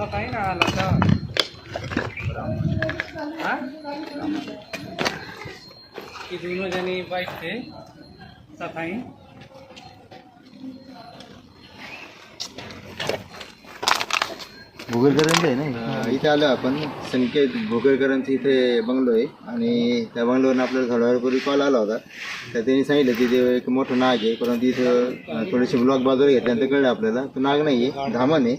काही ना आला तर हा? जणी बाईक ते सकाळी भोगरकरांचं आहे ना इथे आलो आपण. संकेत भोगरकरांचं इथे बंगलो आहे. आणि त्या बंगलोवरून आपल्याला थोड्यावरपूर्वी कॉल आला होता. तर त्यांनी सांगितलं की ते एक मोठं नाग आहे. परंतु इथं अं, थोडेसे ब्लॉक बाजूला घेतल्यानंतर कळलं आपल्याला. तो नाग नाही आहे धामण आहे.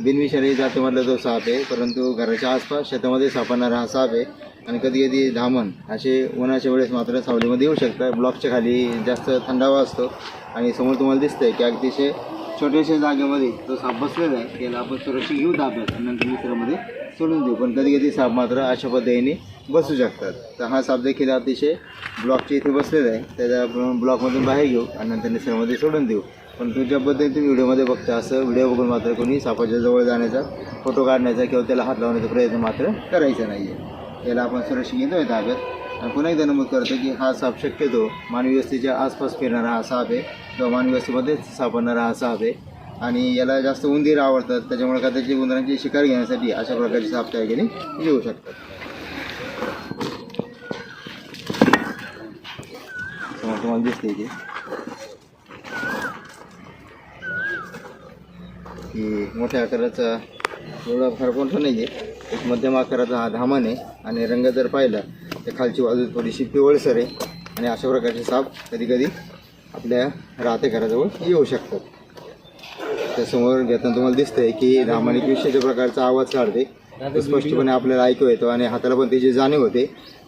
बिनविषारी जातीमधला तो साप आहे परंतु घराच्या आसपास शेतामध्ये सापडणारा हा साप आहे. आणि कधी कधी धामण असे उन्हाच्या वेळेस मात्र सावलीमध्ये येऊ शकतात ब्लॉकच्या खाली जास्त थंडावा असतो. आणि समोर तुम्हाला दिसतंय की अतिशय छोट्याशा जागेमध्ये तो साप बसलेला आहे. त्याला आपण सुरक्षित घेऊ ताब्यात आणि नंतर मित्रामध्ये सोडून देऊ. पण कधी कधी साप मात्र अशा पद्धतीने बसू शकतात. तर हा साप देखील अतिशय ब्लॉकच्या इथे बसलेला आहे. त्याला आपण ब्लॉकमधून बाहेर घेऊ आणि नंतर निसर्गामध्ये सोडून देऊ. पण तुझ्या ज्या पद्धतीने तुम्ही व्हिडिओमध्ये बघता असं व्हिडिओ बघून मात्र कोणी सापाच्या जवळ जाण्याचा फोटो काढण्याचा किंवा त्याला हात लावण्याचा प्रयत्न मात्र करायचा नाही आहे याला आपण सुरक्षित घेतो आहे ताब्यात पुन्हा एकदा नमूद करतो की हा साप शक्यतो मानव्यवस्थेच्या आसपास फिरणारा हा साप आहे किंवा मानव्यवस्थेमध्येच सापडणारा हा साप आहे. आणि याला जास्त उंदीर आवडतात त्याच्यामुळे का त्याची उंदरांची शिकार घेण्यासाठी अशा प्रकारचे साप त्या ठिकाणी येऊ शकतात. समोर तुम्हाला दिसते इथे की मोठ्या आकाराचा एवढा फार मोठा नाही आहे एक मध्यम आकाराचा हा धामान आहे आणि रंग जर पाहिला त्या खालची बाजू थोडीशी पिवळसर आहे. आणि अशा प्रकारचे साप कधी कधी आपल्या राहते घराजवळ येऊ शकतात त्यासमोर घेताना तुम्हाला दिसतंय की रामानिक एक प्रकारचा आवाज काढते. तो स्पष्टपणे आपल्याला ऐकू येतो आणि हाताला पण त्याची जाणीव होते.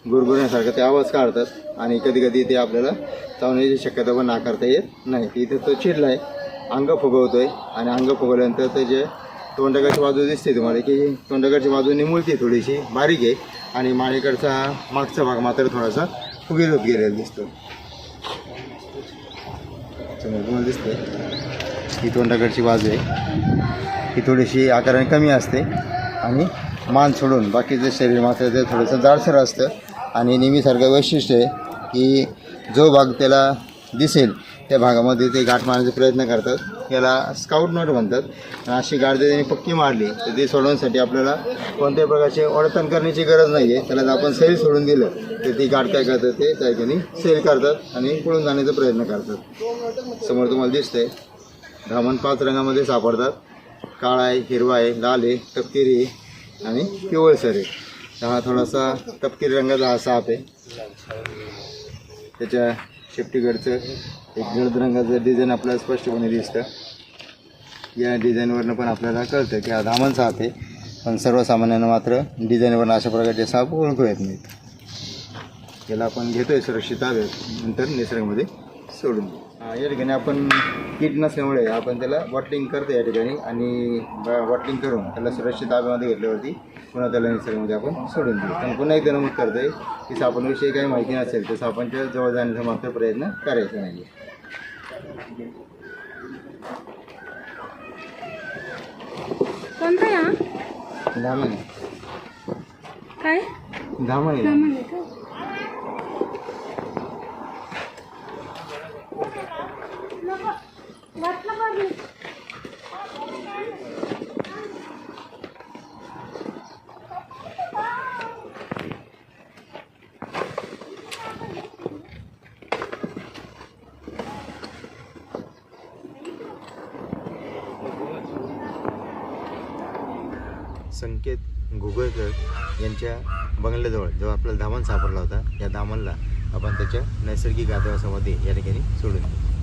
गुरगुरण्यासारखं ते आवाज काढतात आणि कधी कधी ते आपल्याला चावण्याची शक्यता पण नाकारता येत नाही. इथं तो चिडला आहे अंग फुगवतोय आणि अंग फुगवल्यानंतर त्याचे तोंडाकडची बाजू दिसते तुम्हाला की तोंडाकडची बाजू निमुळते थोडीशी बारीक आहे. आणि माळीकडचा मागचा भाग मात्र थोडासा फुगीर होत गेलेला दिसतो. तुम्हाला दिसते ही तोंडाकडची बाजू आहे. ही थोडीशी आकाराने कमी असते आणि मान सोडून बाकीचं शरीर मात्र ते थोडंसं जाडसर असतं. आणि नेहमीसारखं वैशिष्ट्य आहे की जो भाग त्याला दिसेल त्या भागामध्ये ते गाठ मारण्याचा प्रयत्न करतात. याला स्काउट नट म्हणतात. अशी गाठ त्यांनी पक्की मारली. तर ते सोडवण्यासाठी आपल्याला कोणत्याही प्रकारचे ओळखण करण्याची गरज नाही आहे त्याला जर आपण सैल सोडून दिलं तर ती गाठ काय करतात ते त्या ठिकाणी सेल करतात आणि पळून जाण्याचा प्रयत्न करतात. समोर तुम्हाला दिसतंय धामण पाच रंगामध्ये सापडतात. काळा आहे हिरवा आहे लाल आहे तपकिरी आहे आणि पिवळसर आहे. हा थोडासा तपकिरी रंगाचा हा साप आहे. त्याच्या शेपटीकडचं एक गडद रंगाचं डिझाईन आपल्याला स्पष्टपणे दिसतं. या डिझाईनवरनं पण आपल्याला कळतं की हा धामण साप आहे. पण सर्वसामान्यांना मात्र डिझाईनवरनं अशा प्रकारचे साप ओळखू येत नाहीत. याला आपण घेतोय सुरक्षित ताब्यात नंतर निसर्गामध्ये सोडून देऊ. या ठिकाणी आपण किट नसल्यामुळे आपण त्याला बॉटलिंग करतो या ठिकाणी आणि बॉटलिंग करून त्याला सुरक्षित ताब्यामध्ये घेतल्यावरती पुन्हा त्याला निसर्गामध्ये आपण सोडून देऊ. पण पुन्हा एकदा नमूद करतोय की सापांविषयी काही माहिती नसेल तर सापांच्या जवळ जाण्याचा मात्र प्रयत्न करायचा नाही कोणता आहे धामण. काय? धामण आहे सामान आहे का संकेत घुगळकर यांच्या बंगल्याजवळ जेव्हा आपल्याला धामण सापडला होता या धामणला आपण त्याच्या नैसर्गिक आदिवासामध्ये या ठिकाणी सोडून देऊ.